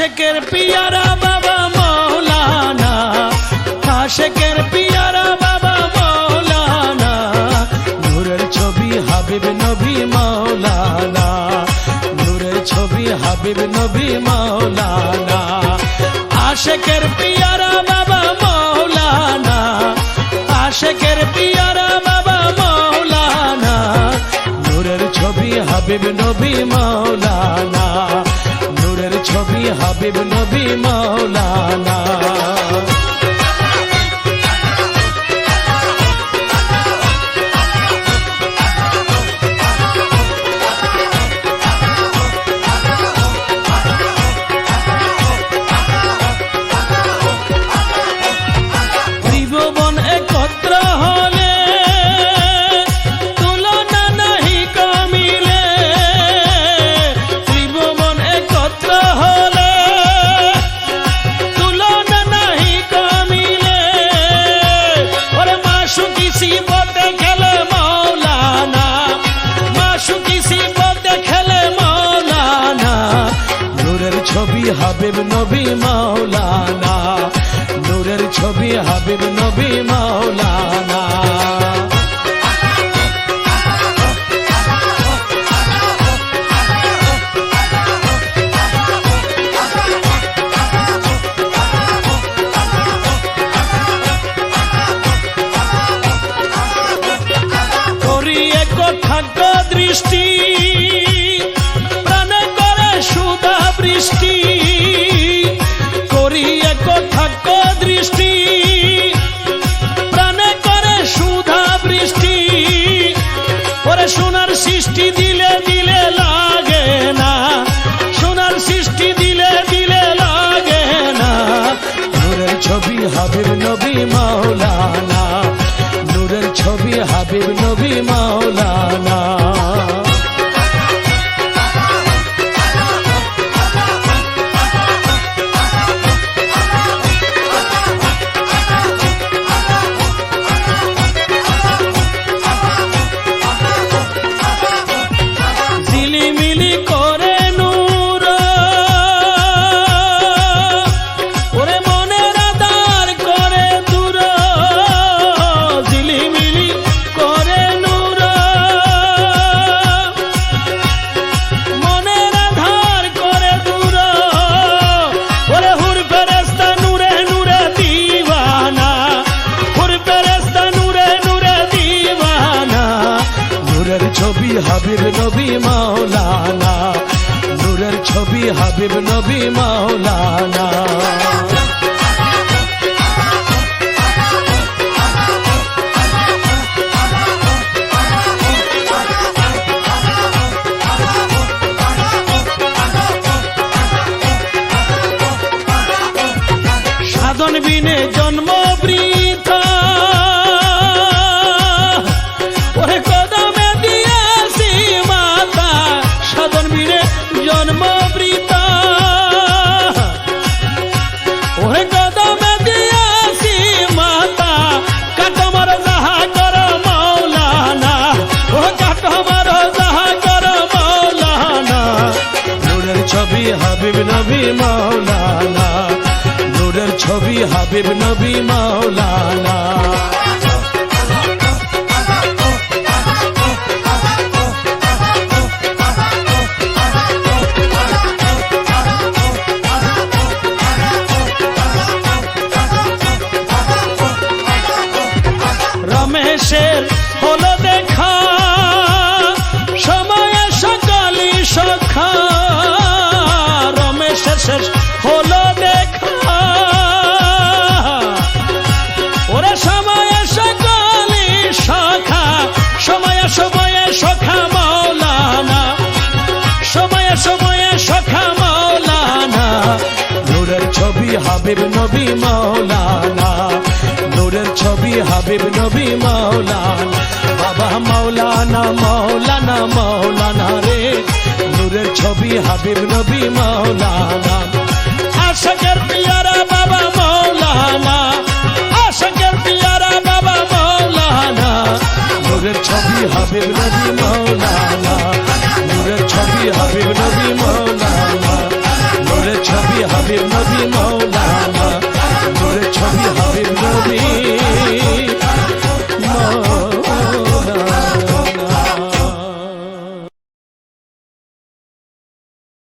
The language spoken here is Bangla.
আশেকের পিয়ারা বাবা মৌলানা, আশেকের পিয়ারা বাবা মৌলানা, নূরের ছবি হাবিব নবী মৌলানা, নূরের ছবি হাবিব নবী মৌলানা, আশেকের পিয়ারা বাবা মৌলানা, আশেকের পিয়ারা বাবা মৌলানা, নূরের ছবি হাবিব নবী মৌলানা নূরের ছবি হাবিব নবী মৌলানা হাবিব নবী মাওলানা। নূরের ছবি হাবিব নবী মৌলানা নবী মাওলানা। হাবিব নবী মাওলানা। নূরের ছবি হাবিব নবী মাওলানা। নবী মৌলানা নূরের ছবি হাবিব নবী মৌলানা রমেশের হলো দেখা সময়ে সকালি সখা। হাবিব নবী মাওলানা। নূরের ছবি হাবিব নবী মাওলানা। বাবা মাওলানা মাওলানা মাওলানা রে। নূরের ছবি হাবিব নবী মাওলানা। আশকের পিয়ারা বাবা মাওলানা। আশকের পিয়ারা বাবা মাওলানা। নূরের ছবি হাবিব নবী মাওলানা। নূরের ছবি হাবিব নবী তোর ছবি হাবিব নবী মৌলানা তোর ছবি